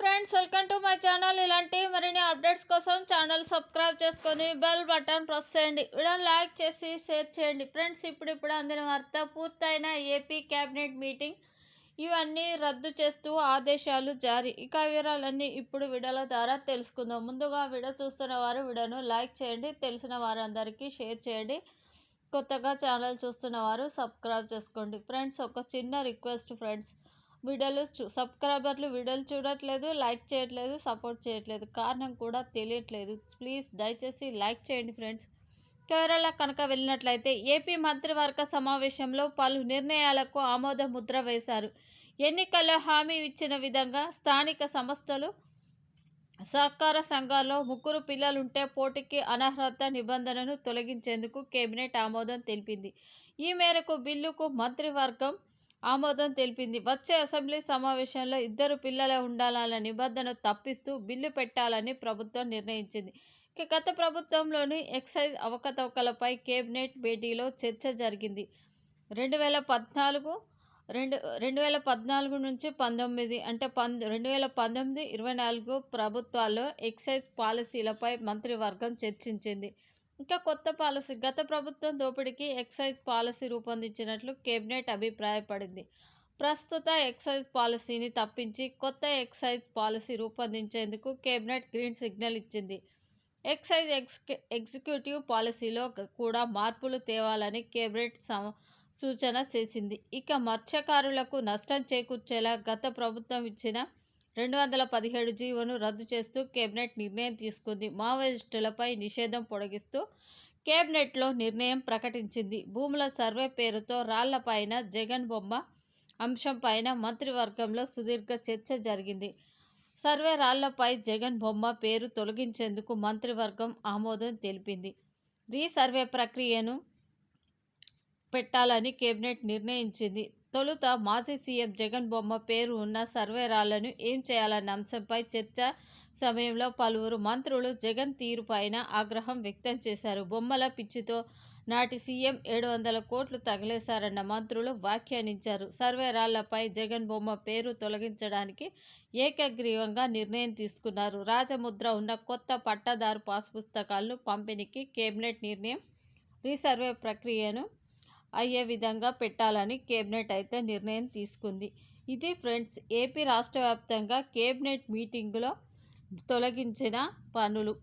Friends welcome to my channel. ఇలాంటి మరిన్ని updates కోసం ఛానల్ సబ్స్క్రైబ్ చేసుకొని బెల్ బటన్ ప్రెస్ చేయండి. వీడియోని లైక్ చేసి షేర్ చేయండి. ఫ్రెండ్స్ ఇప్పుడిప్పుడు అందిన వార్త పూర్తయిన ఏపీ క్యాబినెట్ మీటింగ్ ఇవన్నీ రద్దు చేస్తూ ఆదేశాలు జారీ. ఇక వివరాలన్నీ ఇప్పుడు వీడియోల ద్వారా తెలుసుకుందాం. ముందుగా వీడియో చూస్తున్న వారు వీడియోను లైక్ చేయండి. తెలిసిన వారందరికీ షేర్ చేయండి. కొత్తగా ఛానల్ చూస్తున్న వారు సబ్స్క్రైబ్ చేసుకోండి. ఫ్రెండ్స్ ఒక చిన్న రిక్వెస్ట్ ఫ్రెండ్స్. వీడియోలు చూ సబ్స్క్రైబర్లు వీడియోలు చూడట్లేదు లైక్ చేయట్లేదు సపోర్ట్ చేయట్లేదు. కారణం కూడా తెలియట్లేదు. ప్లీజ్ దయచేసి లైక్ చేయండి ఫ్రెండ్స్. కేరళ కనుక వెళ్ళినట్లయితే ఏపీ మంత్రివర్గ సమావేశంలో పలు నిర్ణయాలకు ఆమోద ముద్ర వేశారు. ఎన్నికల్లో హామీ ఇచ్చిన విధంగా స్థానిక సంస్థలు సహకార సంఘాల్లో ముగ్గురు పిల్లలుంటే పోటీకి అనర్హత నిబంధనను తొలగించేందుకు కేబినెట్ ఆమోదం తెలిపింది. ఈ మేరకు బిల్లుకు మంత్రివర్గం ఆమోదం తెలిపింది. వచ్చే అసెంబ్లీ సమావేశంలో ఇద్దరు పిల్లలే ఉండాలన్న నిబంధన తప్పిస్తూ బిల్లు పెట్టాలని ప్రభుత్వం నిర్ణయించింది. ఇక గత ప్రభుత్వంలోని ఎక్సైజ్ అవకతవకలపై కేబినెట్ భేటీలో చర్చ జరిగింది. రెండు వేల పద్నాలుగు రెండు రెండు వేల పద్నాలుగు నుంచి పంతొమ్మిది అంటే పం రెండు వేల పంతొమ్మిది ఇరవై నాలుగు ప్రభుత్వాల్లో ఎక్సైజ్ పాలసీలపై మంత్రివర్గం చర్చించింది. ఇంకా కొత్త పాలసీ గత ప్రభుత్వం దోపిడీకి ఎక్సైజ్ పాలసీ రూపొందించినట్లు కేబినెట్ అభిప్రాయపడింది. ప్రస్తుత ఎక్సైజ్ పాలసీని తప్పించి కొత్త ఎక్సైజ్ పాలసీ రూపొందించేందుకు కేబినెట్ గ్రీన్ సిగ్నల్ ఇచ్చింది. ఎక్సైజ్ ఎక్స్ ఎగ్జిక్యూటివ్ పాలసీలో కూడా మార్పులు తేవాలని కేబినెట్ సూచన చేసింది. ఇక మత్స్యకారులకు నష్టం చేకూర్చేలా గత ప్రభుత్వం ఇచ్చిన రెండు వందల పదిహేడు జీవోను రద్దు చేస్తూ కేబినెట్ నిర్ణయం తీసుకుంది. మావోయిస్టులపై నిషేధం పొడిగిస్తూ కేబినెట్లో నిర్ణయం ప్రకటించింది. భూముల సర్వే పేరుతో రాళ్ళపైన జగన్ బొమ్మ అంశంపైన మంత్రివర్గంలో సుదీర్ఘ చర్చ జరిగింది. సర్వే రాళ్ళపై జగన్ బొమ్మ పేరు తొలగించేందుకు మంత్రివర్గం ఆమోదం తెలిపింది. రీసర్వే ప్రక్రియను పెట్టాలని కేబినెట్ నిర్ణయించింది. తొలుత మాజీ సీఎం జగన్ బొమ్మ పేరు ఉన్న సర్వేరాలను ఏం చేయాలన్న అంశంపై చర్చ సమయంలో పలువురు మంత్రులు జగన్ తీరుపైన ఆగ్రహం వ్యక్తం చేశారు. బొమ్మల పిచ్చితో నాటి సీఎం ఏడు వందల కోట్లు తగిలేశారన్న మంత్రులు వ్యాఖ్యానించారు. సర్వేరాళ్ళపై జగన్ బొమ్మ పేరు తొలగించడానికి ఏకగ్రీవంగా నిర్ణయం తీసుకున్నారు. రాజముద్ర ఉన్న కొత్త పట్టాదారు పాస్ పుస్తకాలను పంపిణీకి కేబినెట్ నిర్ణయం రీసర్వే ప్రక్రియను అయ్యే విధంగా పెట్టాలని కేబినెట్ అయితే నిర్ణయం తీసుకుంది. ఇది ఫ్రెండ్స్ ఏపీ రాష్ట్ర వ్యాప్తంగా కేబినెట్ మీటింగులో తొలగించిన పనులు.